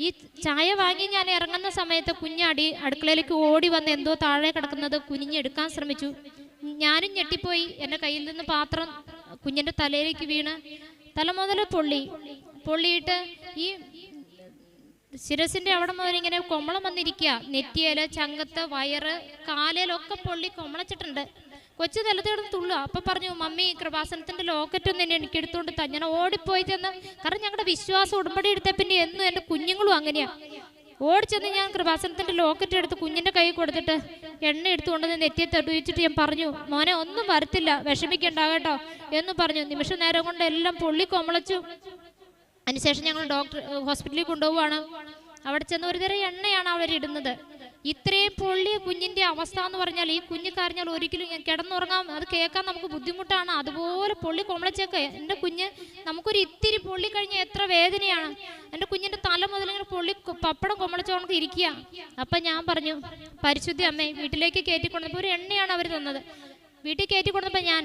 ഈ ചായ വാങ്ങി ഞാൻ ഇറങ്ങുന്ന സമയത്ത് കുഞ്ഞടി അടുക്കളയിലേക്ക് ഓടി വന്ന് എന്തോ താഴെ കിടക്കുന്നത് കുനിഞ്ഞെടുക്കാൻ ശ്രമിച്ചു. ഞാനും ഞെട്ടിപ്പോയി. എന്റെ കയ്യിൽ നിന്ന് പാത്രം കുഞ്ഞിന്റെ തലയിലേക്ക് വീണ്. തല മുതൽ പൊള്ളി. പൊള്ളിയിട്ട് ഈ ശിരസിന്റെ അവിടെ മുതൽ ഇങ്ങനെ കൊമളം വന്നിരിക്കുക. നെറ്റിയേൽ ചങ്കത്ത് വയറ് കാലേലൊക്കെ പൊള്ളി കൊമളച്ചിട്ടുണ്ട് കൊച്ചു നിലത്ത് തുള്ളു അപ്പൊ പറഞ്ഞു മമ്മി കൃപാസനത്തിന്റെ ലോക്കറ്റ് ഒന്ന് എന്നെ എനിക്ക് എടുത്തുകൊണ്ട് താ. ഞാൻ ഓടിപ്പോയി ചെന്ന് കാരണം ഞങ്ങളുടെ വിശ്വാസം ഉടമ്പടി എടുത്ത പിന്നെ എന്നും എന്റെ കുഞ്ഞുങ്ങളും അങ്ങനെയാ. ഓടിച്ചെന്ന് ഞാൻ കൃപാസനത്തിന്റെ ലോക്കറ്റ് എടുത്ത് കുഞ്ഞിന്റെ കൈ കൊടുത്തിട്ട് എണ്ണ എടുത്തുകൊണ്ട് നെറ്റിയെ തട്ടുവച്ചിട്ട് ഞാൻ പറഞ്ഞു മോനെ ഒന്നും വരത്തില്ല. വിഷമിക്കണ്ട കേട്ടോ എന്ന് പറഞ്ഞു. നിമിഷ നേരം കൊണ്ട് എല്ലാം പൊള്ളി കൊമളച്ചു. അതിനുശേഷം ഞങ്ങൾ ഡോക്ടർ ഹോസ്പിറ്റലിൽ കൊണ്ടുപോവാണ്. അവിടെ ചെന്ന് ഒരു തരം എണ്ണയാണ് അവരിടുന്നത്. ഇത്രയും പൊള്ളിയ കുഞ്ഞിന്റെ അവസ്ഥ എന്ന് പറഞ്ഞാൽ ഈ കുഞ്ഞ് കരഞ്ഞാൽ ഒരിക്കലും ഞാൻ കിടന്നുറങ്ങാം. അത് കേൾക്കാൻ നമുക്ക് ബുദ്ധിമുട്ടാണ്. അതുപോലെ പൊള്ളി കൊമളച്ചേക്ക എന്റെ കുഞ്ഞ് നമുക്കൊരു ഇത്തിരി പൊള്ളി കഴിഞ്ഞാൽ എത്ര വേദനയാണ്. എന്റെ കുഞ്ഞിന്റെ തല മുതൽ ഇങ്ങനെ പൊള്ളി പപ്പടം കൊമളച്ചോണക്ക് ഇരിക്കുക. അപ്പം ഞാൻ പറഞ്ഞു പരിശുദ്ധി അമ്മേ വീട്ടിലേക്ക് കയറ്റിക്കൊണ്ടപ്പോൾ ഒരു എണ്ണയാണ് അവർ തന്നത്. വീട്ടിൽ കയറ്റി കൊണ്ടപ്പോ ഞാൻ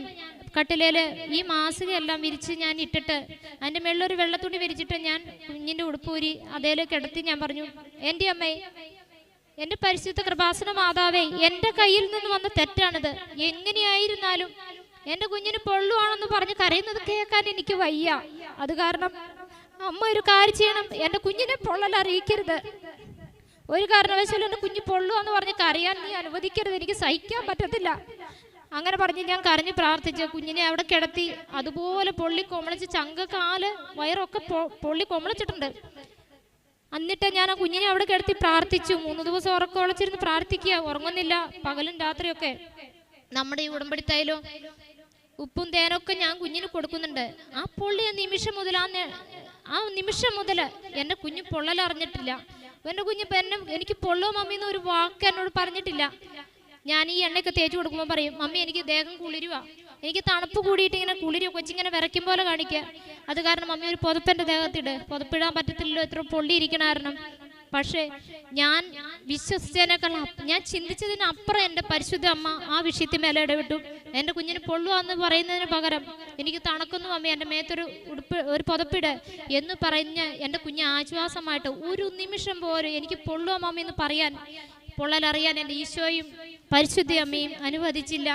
കട്ടിലേൽ ഈ മാസികയെല്ലാം വിരിച്ച് ഞാൻ ഇട്ടിട്ട് അതിന്റെ മേളിലൊരു വെള്ളത്തുണി വിരിച്ചിട്ട് ഞാൻ കുഞ്ഞിന്റെ ഉടുപ്പൂരി അതേലേക്ക് കിടത്തി ഞാൻ പറഞ്ഞു എന്റെ അമ്മേ എന്റെ പരിശുദ്ധ കൃപാസന മാതാവേ എന്റെ കയ്യിൽ നിന്ന് വന്ന തെറ്റാണിത്. എങ്ങനെയായിരുന്നാലും എന്റെ കുഞ്ഞിന് പൊള്ളുവാണെന്ന് പറഞ്ഞ് കരയുന്നത് കേൾക്കാൻ എനിക്ക് വയ്യ. അത് കാരണം അമ്മ ഒരു കാര്യം ചെയ്യണം എന്റെ കുഞ്ഞിനെ പൊള്ളൽ അറിയിക്കരുത്. ഒരു കാരണവശാലും എന്റെ കുഞ്ഞ് പൊള്ളുവാന്ന് പറഞ്ഞ് കരയാൻ നീ അനുവദിക്കരുത്. എനിക്ക് സഹിക്കാൻ പറ്റത്തില്ല. അങ്ങനെ പറഞ്ഞ് ഞാൻ കരഞ്ഞ് പ്രാർത്ഥിച്ചു കുഞ്ഞിനെ അവിടെ കിടത്തി അതുപോലെ പൊള്ളി കൊമളിച്ച് കാൽ വയറൊക്കെ പൊള്ളി കൊമളിച്ചിട്ടുണ്ട്. എന്നിട്ട് ഞാൻ ആ കുഞ്ഞിനെ അവിടെ കിടത്തി പ്രാർത്ഥിച്ചു. മൂന്ന് ദിവസം ഉറക്കം ഉളച്ചിരുന്ന് പ്രാർത്ഥിക്കുക. ഉറങ്ങുന്നില്ല. പകലും രാത്രിയൊക്കെ. നമ്മുടെ ഈ ഉടമ്പടിത്തായാലും ഉപ്പും തേനൊക്കെ ഞാൻ കുഞ്ഞിന് കൊടുക്കുന്നുണ്ട്. ആ പൊള്ളിയ നിമിഷം മുതൽ ആ ആ നിമിഷം മുതൽ എന്റെ കുഞ്ഞു പൊള്ളലറിഞ്ഞിട്ടില്ല. എന്റെ കുഞ്ഞ് എന്നെ എനിക്ക് പൊള്ളോ മമ്മി എന്ന് ഒരു വാക്ക് എന്നോട് പറഞ്ഞിട്ടില്ല. ഞാൻ ഈ എണ്ണയൊക്കെ തേച്ച് കൊടുക്കുമ്പോൾ പറയും മമ്മി എനിക്ക് ദേഹം കുളിരുവാ. എനിക്ക് തണുപ്പ് കൂടിയിട്ട് ഇങ്ങനെ കുളിരു കൊച്ചിങ്ങനെ വിറയ്ക്കും പോലെ കാണിക്കുക അത് കാരണം മമ്മി ഒരു പുതപ്പെന്റെ ദേഹത്തിട് പുതപ്പിടാൻ പറ്റത്തില്ലല്ലോ എത്ര പൊള്ളി ഇരിക്കണ കാരണം. പക്ഷേ ഞാൻ വിശ്വസിച്ചതിനേക്കാൾ ഞാൻ ചിന്തിച്ചതിന് അപ്പുറം എന്റെ പരിശുദ്ധ അമ്മ ആ വിഷയത്തിൽ മേലെ ഇടപെട്ടു. എന്റെ കുഞ്ഞിന് പൊള്ളുവാന്ന് പറയുന്നതിന് പകരം എനിക്ക് തണുക്കുന്നു അമ്മ എന്റെ മേത്തൊരു ഉടുപ്പ് ഒരു പുതപ്പിട് എന്ന് പറഞ്ഞ് എന്റെ കുഞ്ഞ് ആശ്വാസമായിട്ട് ഒരു നിമിഷം പോലും എനിക്ക് പൊള്ളുവാ മമ്മി എന്ന് പറയാൻ പൊള്ളലറിയാൻ എന്റെ ഈശോയും പരിശുദ്ധി അമ്മയും അനുവദിച്ചില്ല.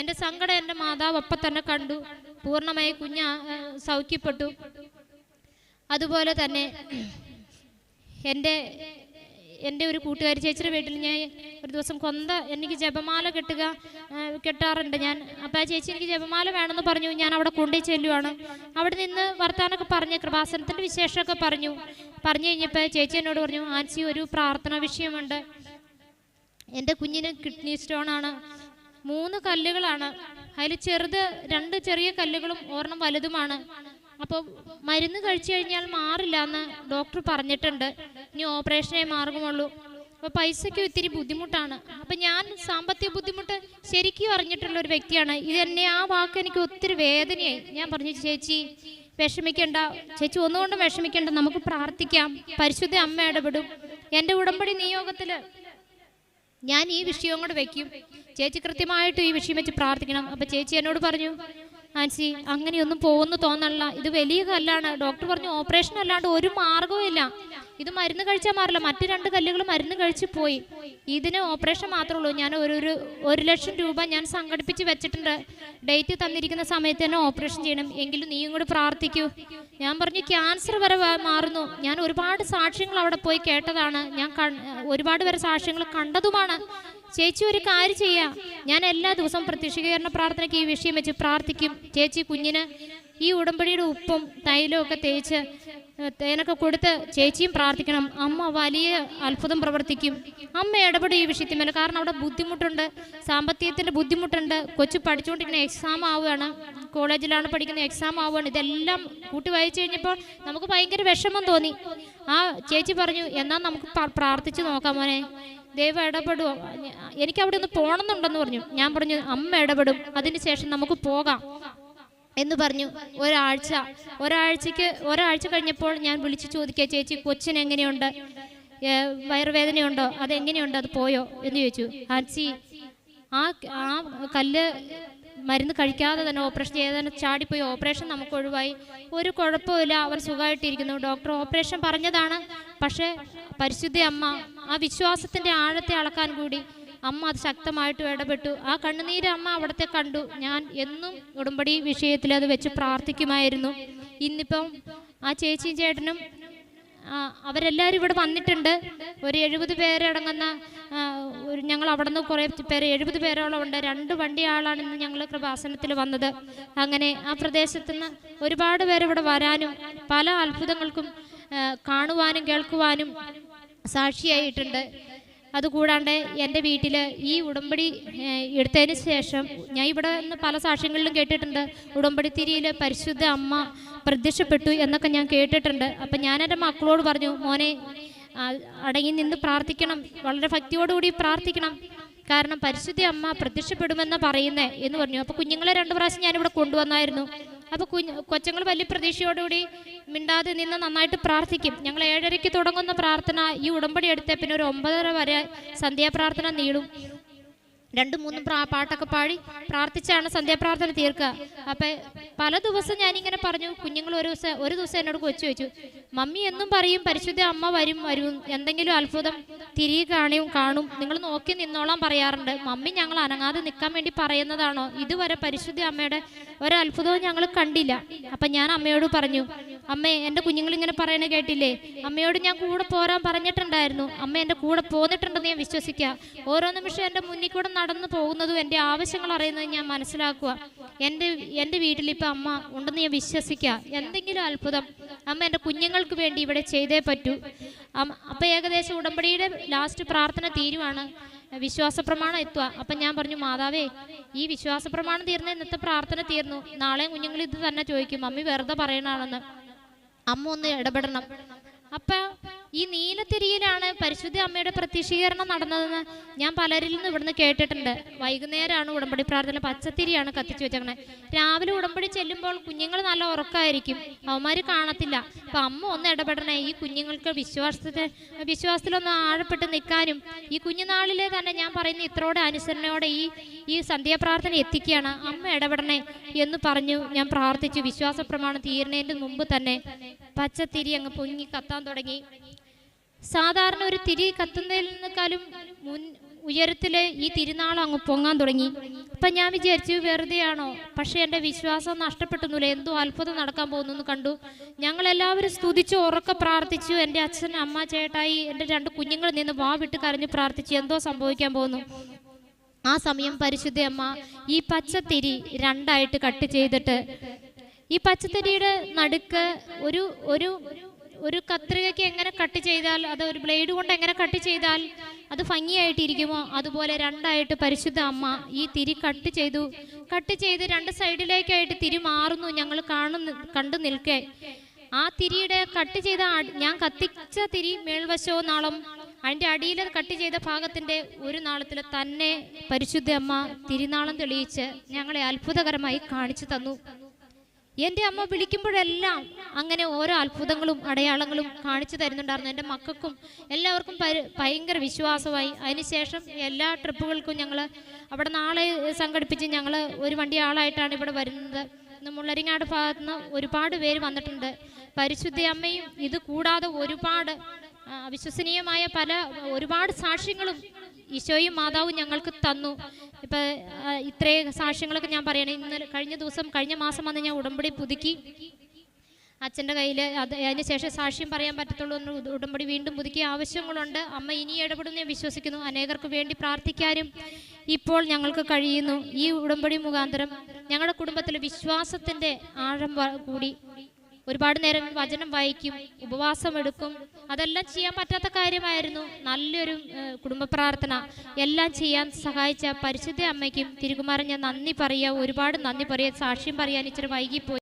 എന്റെ സങ്കടം എന്റെ മാതാവ് അപ്പം തന്നെ കണ്ടു. പൂർണമായി കുഞ്ഞ് സൗഖ്യപ്പെട്ടു. അതുപോലെ തന്നെ എന്റെ എന്റെ ഒരു കൂട്ടുകാരി ചേച്ചിയുടെ വീട്ടിൽ ഞാൻ ഒരു ദിവസം കൊന്ത എനിക്ക് ജപമാല കെട്ടുക കെട്ടാറുണ്ട് ഞാൻ. അപ്പം ആ ചേച്ചി എനിക്ക് ജപമാല വേണമെന്ന് പറഞ്ഞു. ഞാൻ അവിടെ കൊണ്ടുപോയി ചെല്ലുവാണ്. അവിടെ നിന്ന് വർത്താനൊക്കെ പറഞ്ഞ് കൃപാസനത്തിന്റെ വിശേഷമൊക്കെ പറഞ്ഞു. പറഞ്ഞു കഴിഞ്ഞപ്പോൾ ചേച്ചി എന്നോട് പറഞ്ഞു ആൻസി ഒരു പ്രാർത്ഥന വിഷയമുണ്ട്. എന്റെ കുഞ്ഞിന് കിഡ്നി സ്റ്റോൺ ആണ് മൂന്ന് കല്ലുകളാണ്. അതിൽ ചെറുത് രണ്ട് ചെറിയ കല്ലുകളും ഒരെണ്ണം വലുതുമാണ്. അപ്പോൾ മരുന്ന് കഴിച്ചു കഴിഞ്ഞാൽ മാറില്ല എന്ന് ഡോക്ടർ പറഞ്ഞിട്ടുണ്ട്. ഇനി ഓപ്പറേഷനേ മാർഗമുള്ളൂ അപ്പോൾ പൈസയ്ക്ക് ഇത്തിരി ബുദ്ധിമുട്ടാണ്. അപ്പം ഞാൻ സാമ്പത്തിക ബുദ്ധിമുട്ട് ശരിക്കും അറിഞ്ഞിട്ടുള്ള ഒരു വ്യക്തിയാണ്. ഇത് തന്നെ ആ വാക്ക് എനിക്ക് ഒത്തിരി വേദനയായി. ഞാൻ പറഞ്ഞു ചേച്ചി വിഷമിക്കേണ്ട. ചേച്ചി ഒന്നുകൊണ്ടും വിഷമിക്കേണ്ട. നമുക്ക് പ്രാർത്ഥിക്കാം. പരിശുദ്ധ അമ്മ ഇടപെടും. എന്റെ ഉടമ്പടി നിയോഗത്തിൽ ഞാൻ ഈ വിഷയവും കൂടെ വെക്കും. ചേച്ചി കൃത്യമായിട്ട് ഈ വിഷയം വെച്ച് പ്രാർത്ഥിക്കണം. അപ്പൊ ചേച്ചി എന്നോട് പറഞ്ഞു ആൻസി അങ്ങനെയൊന്നും പോകുന്നു തോന്നല്ല. ഇത് വലിയ കല്ലാണ്. ഡോക്ടർ പറഞ്ഞു ഓപ്പറേഷൻ അല്ലാണ്ട് ഒരു മാർഗവും ഇല്ല ഇത് മരുന്ന് കഴിച്ചാൽ മാറില്ല. മറ്റു രണ്ട് കല്ലുകൾ മരുന്ന് കഴിച്ചു പോയി. ഇതിന് ഓപ്പറേഷൻ മാത്രമേ ഉള്ളൂ. ഞാൻ ഒരു ഒരു ലക്ഷം രൂപ ഞാൻ സംഘടിപ്പിച്ച് വെച്ചിട്ടുണ്ട്. ഡേറ്റ് തന്നിരിക്കുന്ന സമയത്ത് തന്നെ ഓപ്പറേഷൻ ചെയ്യണം. എങ്കിലും നീയും കൂടി പ്രാർത്ഥിക്കൂ. ഞാൻ പറഞ്ഞു ക്യാൻസർ വരെ മാറുന്നു. ഞാൻ ഒരുപാട് സാക്ഷ്യങ്ങൾ അവിടെ പോയി കേട്ടതാണ്. ഞാൻ ഒരുപാട് പേരെ സാക്ഷ്യങ്ങൾ കണ്ടതുമാണ്. ചേച്ചി ഒരു കാര്യം ചെയ്യാം. ഞാൻ എല്ലാ ദിവസവും പ്രത്യക്ഷീകരണ പ്രാർത്ഥനയ്ക്ക് ഈ വിഷയം വെച്ച് പ്രാർത്ഥിക്കും. ചേച്ചി കുഞ്ഞിന് ഈ ഉടമ്പടിയുടെ ഉപ്പും തൈലവും ഒക്കെ തേച്ച് തേനൊക്കെ കൊടുത്ത് ചേച്ചിയും പ്രാർത്ഥിക്കണം. അമ്മ വലിയ അത്ഭുതം പ്രവർത്തിക്കും. അമ്മ ഇടപെടും ഈ വിഷയത്തിൽ മേലെ. കാരണം അവിടെ ബുദ്ധിമുട്ടുണ്ട്. സാമ്പത്തികത്തിന്റെ ബുദ്ധിമുട്ടുണ്ട്. കൊച്ചു പഠിച്ചുകൊണ്ടിരിക്കുന്ന എക്സാം ആവുകയാണ്. കോളേജിലാണ് പഠിക്കുന്ന എക്സാം ആവുകയാണ്. ഇതെല്ലാം കൂട്ടി വായിച്ചു കഴിഞ്ഞപ്പോൾ നമുക്ക് ഭയങ്കര വിഷമം തോന്നി. ആ ചേച്ചി പറഞ്ഞു എന്നാൽ നമുക്ക് പ്രാർത്ഥിച്ചു നോക്കാം മോനെ. ദൈവം ഇടപെടുമോ എനിക്ക് അവിടെ ഒന്ന് പോകണമെന്നുണ്ടെന്ന് പറഞ്ഞു. ഞാൻ പറഞ്ഞു അമ്മ ഇടപെടും. അതിനുശേഷം നമുക്ക് പോകാം. എന്ന് പറഞ്ഞു. ഒരാഴ്ച ഒരാഴ്ചക്ക് ഒരാഴ്ച കഴിഞ്ഞപ്പോൾ ഞാൻ വിളിച്ചു ചോദിക്കുക ചേച്ചി കൊച്ചിന് എങ്ങനെയുണ്ട്? വയറുവേദനയുണ്ടോ? അതെങ്ങനെയുണ്ട്? അത് പോയോ? എന്ന് ചോദിച്ചു. ആൻസി ആ ആ കല്ല് മരുന്ന് കഴിക്കാതെ തന്നെ ഓപ്പറേഷൻ ചെയ്ത് തന്നെ ചാടിപ്പോയി. ഓപ്പറേഷൻ നമുക്ക് ഒഴിവായി. ഒരു കുഴപ്പമില്ല അവർ സുഖമായിട്ടിരിക്കുന്നു. ഡോക്ടർ ഓപ്പറേഷൻ പറഞ്ഞതാണ്. പക്ഷേ പരിശുദ്ധി അമ്മ ആ വിശ്വാസത്തിന്റെ ആഴത്തെ അളക്കാൻ കൂടി അമ്മ അത് ശക്തമായിട്ട് ഇടപെട്ടു. ആ കണ്ണുനീര് അമ്മ അവിടത്തെ കണ്ടു. ഞാൻ എന്നും ഉടമ്പടി വിഷയത്തിൽ അത് വെച്ച് പ്രാർത്ഥിക്കുമായിരുന്നു. ഇന്നിപ്പം ആ ചേച്ചിയും ചേട്ടനും അവരെല്ലാവരും ഇവിടെ വന്നിട്ടുണ്ട്. ഒരു എഴുപത് പേരടങ്ങുന്ന ഒരു ഞങ്ങൾ അവിടെ നിന്ന് കുറേ പേര് എഴുപത് പേരോളം ഉണ്ട്. രണ്ട് വണ്ടി ആളാണ് ഇന്ന് ഞങ്ങൾ കൃപാസനത്തിൽ വന്നത്. അങ്ങനെ ആ പ്രദേശത്ത് നിന്ന് ഒരുപാട് പേര് ഇവിടെ വരാനും പല അത്ഭുതങ്ങൾക്കും കാണുവാനും കേൾക്കുവാനും സാക്ഷിയായിട്ടുണ്ട്. അതുകൂടാണ്ട് എന്റെ വീട്ടിൽ ഈ ഉടമ്പടി എടുത്തതിന് ശേഷം ഞാൻ ഇവിടെ നിന്ന് പല സാക്ഷ്യങ്ങളിലും കേട്ടിട്ടുണ്ട്. ഉടമ്പടി തിരിയിൽ പരിശുദ്ധ അമ്മ പ്രത്യക്ഷപ്പെട്ടു എന്നൊക്കെ ഞാൻ കേട്ടിട്ടുണ്ട്. അപ്പം ഞാൻ എന്റെ മക്കളോട് പറഞ്ഞു മോനെ അടങ്ങി നിന്ന് പ്രാർത്ഥിക്കണം. വളരെ ഭക്തിയോടുകൂടി പ്രാർത്ഥിക്കണം. കാരണം പരിശുദ്ധ അമ്മ പ്രത്യക്ഷപ്പെടുമെന്ന് പറയുന്നേ എന്ന് പറഞ്ഞു. അപ്പോൾ കുഞ്ഞുങ്ങളെ രണ്ട് പ്രാവശ്യം ഞാനിവിടെ കൊണ്ടുവന്നായിരുന്നു. അപ്പോൾ കുഞ്ഞ് കൊച്ചുങ്ങൾ വലിയ പ്രതീക്ഷയോടുകൂടി മിണ്ടാതെ നിന്ന് നന്നായിട്ട് പ്രാർത്ഥിക്കും. ഞങ്ങൾ ഏഴരയ്ക്ക് തുടങ്ങുന്ന പ്രാർത്ഥന ഈ ഉടമ്പടി എടുത്ത പിന്നെ ഒരു ഒമ്പതര വരെ സന്ധ്യാപ്രാർത്ഥന നീളും. രണ്ടും മൂന്നും പാട്ടൊക്കെ പാടി പ്രാർത്ഥിച്ചാണ് സന്ധ്യാപ്രാർത്ഥന തീർക്കുക. അപ്പൊ പല ദിവസം ഞാനിങ്ങനെ പറഞ്ഞു കുഞ്ഞുങ്ങൾ ഒരു ദിവസം ഒരു ദിവസം എന്നോട് കൊച്ചു വെച്ചു മമ്മി എന്നും പറയും പരിശുദ്ധ അമ്മ വരും വരും എന്തെങ്കിലും അത്ഭുതം തിരികെ കാണിയും കാണും. നിങ്ങൾ നോക്കി നിന്നോളാൻ പറയാറുണ്ട്. മമ്മി ഞങ്ങൾ അനങ്ങാതെ നിൽക്കാൻ വേണ്ടി പറയുന്നതാണോ? ഇതുവരെ പരിശുദ്ധ അമ്മയുടെ ഒരത്ഭുതവും ഞങ്ങൾ കണ്ടില്ല. അപ്പൊ ഞാൻ അമ്മയോട് പറഞ്ഞു അമ്മേ എന്റെ കുഞ്ഞുങ്ങൾ ഇങ്ങനെ പറയണ കേട്ടില്ലേ? അമ്മയോട് ഞാൻ കൂടെ പോരാൻ പറഞ്ഞിട്ടുണ്ടായിരുന്നു. അമ്മ എന്റെ കൂടെ പോന്നിട്ടുണ്ടെന്ന് ഞാൻ വിശ്വസിക്കുക ഓരോ നിമിഷം എന്റെ മുന്നിൽ കൂടെ നടന്നു പോകുന്നതും എന്റെ ആവശ്യങ്ങൾ അറിയുന്നതും ഞാൻ മനസ്സിലാക്കുക. എന്റെ എന്റെ വീട്ടിൽ ഇപ്പൊ അമ്മ ഉണ്ടെന്ന് ഞാൻ വിശ്വസിക്കുക എന്തെങ്കിലും അത്ഭുതം അമ്മ എന്റെ കുഞ്ഞുങ്ങൾക്ക് വേണ്ടി ഇവിടെ ചെയ്തേ പറ്റൂ. അപ്പൊ അപ്പം ഏകദേശം ഉടമ്പടിയുടെ ലാസ്റ്റ് പ്രാർത്ഥന തീരുവാണ്. വിശ്വാസ പ്രമാണം എത്തുക. അപ്പം ഞാൻ പറഞ്ഞു മാതാവേ ഈ വിശ്വാസ പ്രമാണം തീർന്ന ഇന്നത്തെ പ്രാർത്ഥന തീർന്നു. നാളെ കുഞ്ഞുങ്ങൾ ഇത് തന്നെ ചോദിക്കും. മമ്മി വെറുതെ പറയണാണെന്ന് അമ്മ ഒന്ന് ഇടപെടണം. അപ്പൊ ഈ നീലത്തിരിയിലാണ് പരിശുദ്ധ അമ്മയുടെ പ്രത്യക്ഷീകരണം നടന്നതെന്ന് ഞാൻ പലരിൽ നിന്ന് ഇവിടുന്ന് കേട്ടിട്ടുണ്ട്. വൈകുന്നേരമാണ് ഉടമ്പടി പ്രാർത്ഥന പച്ചത്തിരിയാണ് കത്തിച്ചു വെച്ചേക്കണേ. രാവിലെ ഉടമ്പടി ചെല്ലുമ്പോൾ കുഞ്ഞുങ്ങൾ നല്ല ഉറക്കമായിരിക്കും അവന്മാര് കാണത്തില്ല. അപ്പൊ അമ്മ ഒന്ന് ഇടപെടണേ. ഈ കുഞ്ഞുങ്ങൾക്ക് വിശ്വാസത്തെ വിശ്വാസത്തിലൊന്ന് ആഴപ്പെട്ട് നിൽക്കാനും ഈ കുഞ്ഞുനാളിലെ തന്നെ ഞാൻ പറയുന്ന ഇത്രയോടെ അനുസരണയോടെ ഈ ഈ സന്ധ്യാപ്രാർത്ഥന എത്തിക്കുകയാണ്. അമ്മ ഇടപെടണേ എന്ന് പറഞ്ഞു ഞാൻ പ്രാർത്ഥിച്ചു. വിശ്വാസ പ്രമാണം തീരുന്നതിന് മുമ്പ് തന്നെ. പച്ചത്തിരി അങ്ങ് പൊങ്ങി കത്താൻ തുടങ്ങി. സാധാരണ ഒരു തിരി കത്തുന്നതിൽ നിന്നേക്കാളും മുൻ ഉയരത്തിൽ ഈ തിരുനാളം അങ്ങ് പൊങ്ങാൻ തുടങ്ങി. അപ്പൊ ഞാൻ വിചാരിച്ചു വെറുതെയാണോ? പക്ഷെ എന്റെ വിശ്വാസം നഷ്ടപ്പെട്ടൊന്നുമില്ല എന്തോ അത്ഭുതം നടക്കാൻ പോകുന്നു കണ്ടു. ഞങ്ങൾ എല്ലാവരും സ്തുതിച്ചു ഉറക്കെ പ്രാർത്ഥിച്ചു. എന്റെ അച്ഛൻ അമ്മ ചേട്ടായി എന്റെ രണ്ട് കുഞ്ഞുങ്ങൾ നിന്ന് വാ വിട്ട് കരഞ്ഞു പ്രാർത്ഥിച്ചു. എന്തോ സംഭവിക്കാൻ പോകുന്നു. ആ സമയം പരിശുദ്ധ അമ്മ ഈ പച്ചത്തിരി രണ്ടായിട്ട് കട്ട് ചെയ്തിട്ട് ഈ പച്ചത്തരിയുടെ നടുക്ക് ഒരു ഒരു ഒരു കത്രികയ്ക്ക് എങ്ങനെ കട്ട് ചെയ്താൽ അത് ഒരു ബ്ലേഡ് കൊണ്ട് എങ്ങനെ കട്ട് ചെയ്താൽ അത് ഭംഗിയായിട്ടിരിക്കുമോ? അതുപോലെ രണ്ടായിട്ട് പരിശുദ്ധ അമ്മ ഈ തിരി കട്ട് ചെയ്തു. കട്ട് ചെയ്ത് രണ്ട് സൈഡിലേക്കായിട്ട് തിരി മാറുന്നു. ഞങ്ങൾ കാണുന്നു കണ്ടു നിൽക്കേ. ആ തിരിയുടെ കട്ട് ചെയ്ത ഞാൻ കത്തിച്ച തിരി മേൽവശോ നാളം അതിന്റെ അടിയിൽ കട്ട് ചെയ്ത ഭാഗത്തിന്റെ ഒരു നാളത്തിൽ തന്നെ പരിശുദ്ധ അമ്മ തിരിനാളം തെളിയിച്ച് ഞങ്ങളെ അത്ഭുതകരമായി കാണിച്ചു തന്നു. എന്റെ അമ്മ വിളിക്കുമ്പോഴെല്ലാം അങ്ങനെ ഓരോ അത്ഭുതങ്ങളും അടയാളങ്ങളും കാണിച്ചു തരുന്നുണ്ടായിരുന്നു. എന്റെ മക്കൾക്കും എല്ലാവർക്കും ഭയങ്കര വിശ്വാസമായി. അതിനുശേഷം എല്ലാ ട്രിപ്പുകൾക്കും ഞങ്ങൾ അവിടെ നാളെ സംഘടിപ്പിച്ച് ഞങ്ങൾ ഒരു വണ്ടി ആളായിട്ടാണ് ഇവിടെ വരുന്നത്. മുള്ളരിങ്ങാട് ഭാഗത്ത് നിന്ന് ഒരുപാട് പേര് വന്നിട്ടുണ്ട്. പരിശുദ്ധ അമ്മയും ഇത് കൂടാതെ ഒരുപാട് വിശ്വസനീയമായ പല ഒരുപാട് സാക്ഷ്യങ്ങളും ഈശോയും മാതാവും ഞങ്ങൾക്ക് തന്നു. ഇപ്പം ഇത്രയും സാക്ഷ്യങ്ങളൊക്കെ ഞാൻ പറയണേ. ഇന്നലെ കഴിഞ്ഞ ദിവസം കഴിഞ്ഞ മാസം വന്ന് ഞാൻ ഉടമ്പടി പുതുക്കി. അച്ഛന്റെ കയ്യിൽ അത് അതിന് ശേഷം സാക്ഷ്യം പറയാൻ പറ്റത്തുള്ളൂ എന്ന് ഉടമ്പടി വീണ്ടും പുതുക്കിയ ആവശ്യങ്ങളുണ്ട്. അമ്മ ഇനി ഇടപെടുന്ന ഞാൻ വിശ്വസിക്കുന്നു. അനേകർക്ക് വേണ്ടി പ്രാർത്ഥിക്കാനും ഇപ്പോൾ ഞങ്ങൾക്ക് കഴിയുന്നു. ഈ ഉടമ്പടി മുഖാന്തരം ഞങ്ങളുടെ കുടുംബത്തിൽ വിശ്വാസത്തിന്റെ ആഴം കൂടി ഒരുപാട് നേരം വചനം വായിക്കും ഉപവാസം എടുക്കും അതെല്ലാം ചെയ്യാൻ പറ്റാത്ത കാര്യമായിരുന്നു. നല്ലൊരു കുടുംബ പ്രാർത്ഥന. എല്ലാം ചെയ്യാൻ സഹായിച്ച പരിശുദ്ധ അമ്മയ്ക്കും തിരുകുമാരൻ ഞാൻ നന്ദി പറയുക ഒരുപാട് നന്ദി പറയുക സാക്ഷ്യം പറയാൻ ഇച്ചിരി വൈകിപ്പോയി.